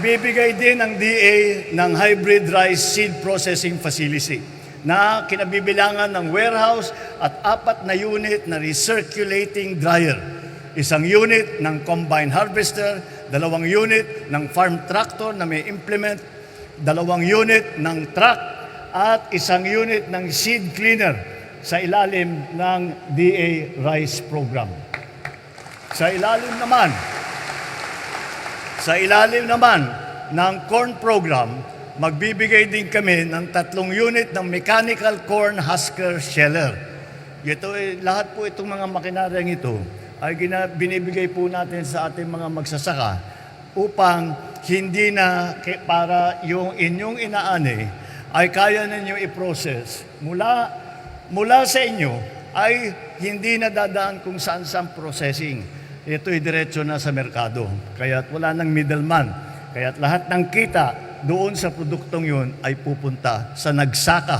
Magbibigay din ang DA ng hybrid rice seed processing facility na kinabibilangan ng warehouse at apat na unit na recirculating dryer. Isang unit ng combine harvester, dalawang unit ng farm tractor na may implement, dalawang unit ng truck at isang unit ng seed cleaner sa ilalim ng DA Rice Program. Sa ilalim naman, sa ilalim naman ng corn program, magbibigay din kami ng tatlong unit ng mechanical corn husker sheller. Ito, lahat po itong mga makinaryang ito ay gina, binibigay po natin sa ating mga magsasaka upang hindi na para yung inyong inaani ay kaya ninyo i-process mula, mula sa inyo ay hindi na dadaan kung saan saan processing ito'y diretso na sa merkado. Kaya't wala nang middleman. Kaya't lahat ng kita doon sa produktong yun ay pupunta sa nagsaka